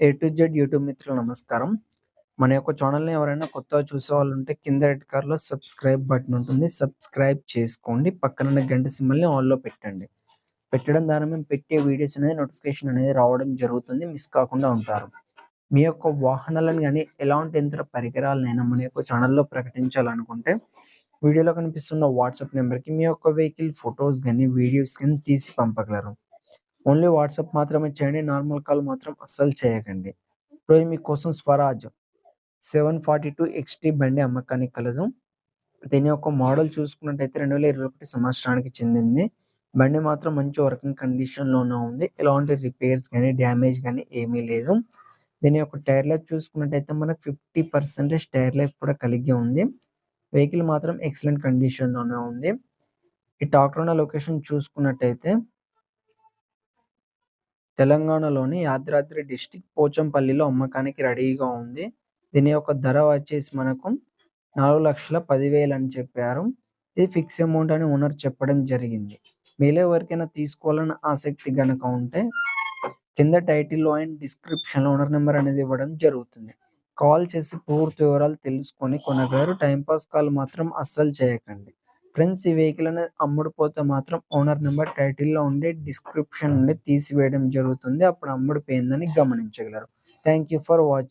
A to Z YouTube మిత్రులు నమస్కారం. మన యొక్క ఛానల్ని ఎవరైనా కొత్తగా చూసే వాళ్ళు ఉంటే కింద రెడ్ కార్లో సబ్స్క్రైబ్ బటన్ ఉంటుంది. సబ్స్క్రైబ్ చేసుకోండి. పక్కన గంట సింబల్ని ఆన్లో పెట్టండి. పెట్టడం ద్వారా మేము పెట్టే వీడియోస్ అనేది నోటిఫికేషన్ అనేది రావడం జరుగుతుంది. మిస్ కాకుండా ఉంటారు. మీ యొక్క వాహనాలను కానీ ఎలాంటి యంత్ర పరికరాలనైనా మన యొక్క ఛానల్లో ప్రకటించాలనుకుంటే వీడియోలో కనిపిస్తున్న వాట్సాప్ నెంబర్కి మీ యొక్క వెహికల్ ఫొటోస్ కానీ వీడియోస్ కానీ తీసి పంపగలరు. ఓన్లీ వాట్సాప్ మాత్రమే చేయండి నార్మల్ కాల్ మాత్రం అస్సలు చేయకండి. మీ మీకోసం Swaraj seven forty two XT బండి అమ్మకానికి కలదు. దీని యొక్క మోడల్ చూసుకున్నట్టయితే రెండు వేల ఇరవై ఒకటి సంవత్సరానికి చెందింది. బండి మాత్రం మంచి వర్కింగ్ కండిషన్లోనే ఉంది. ఎలాంటి రిపేర్స్ కానీ డ్యామేజ్ కానీ ఏమీ లేదు. దీని యొక్క టైర్ లైఫ్ చూసుకున్నట్టయితే మనకు ఫిఫ్టీ పర్సెంటేజ్ టైర్ లైఫ్ కూడా కలిగి ఉంది. వెహికల్ మాత్రం ఎక్సలెంట్ కండిషన్లోనే ఉంది. ఈ టాక్టర్ లొకేషన్ చూసుకున్నట్టయితే తెలంగాణలోని యాదాద్రి డిస్టిక్ పోచంపల్లిలో అమ్మకానికి రెడీగా ఉంది. దీని యొక్క ధర వచ్చేసి మనకు నాలుగు లక్షల పదివేలు అని చెప్పారు. ఇది ఫిక్స్ అమౌంట్ అని ఓనర్ చెప్పడం జరిగింది. మీలో ఎవరికైనా తీసుకోవాలని ఆసక్తి గనక ఉంటే కింద టైటిల్లో అండ్ డిస్క్రిప్షన్లో ఓనర్ నెంబర్ అనేది ఇవ్వడం జరుగుతుంది. కాల్ చేసి పూర్తి వివరాలు తెలుసుకొని కొనగలరు. టైంపాస్ కాల్ మాత్రం అస్సలు చేయకండి. ఫ్రెండ్స్ ఈ వెహికల్ అనేది అమ్ముడుపోతే మాత్రం ఓనర్ నెంబర్ టైటిల్లో ఉండే డిస్క్రిప్షన్ నుండి తీసివేయడం జరుగుతుంది. అప్పుడు అమ్ముడుపోయిందని గమనించగలరు. Thank you for watching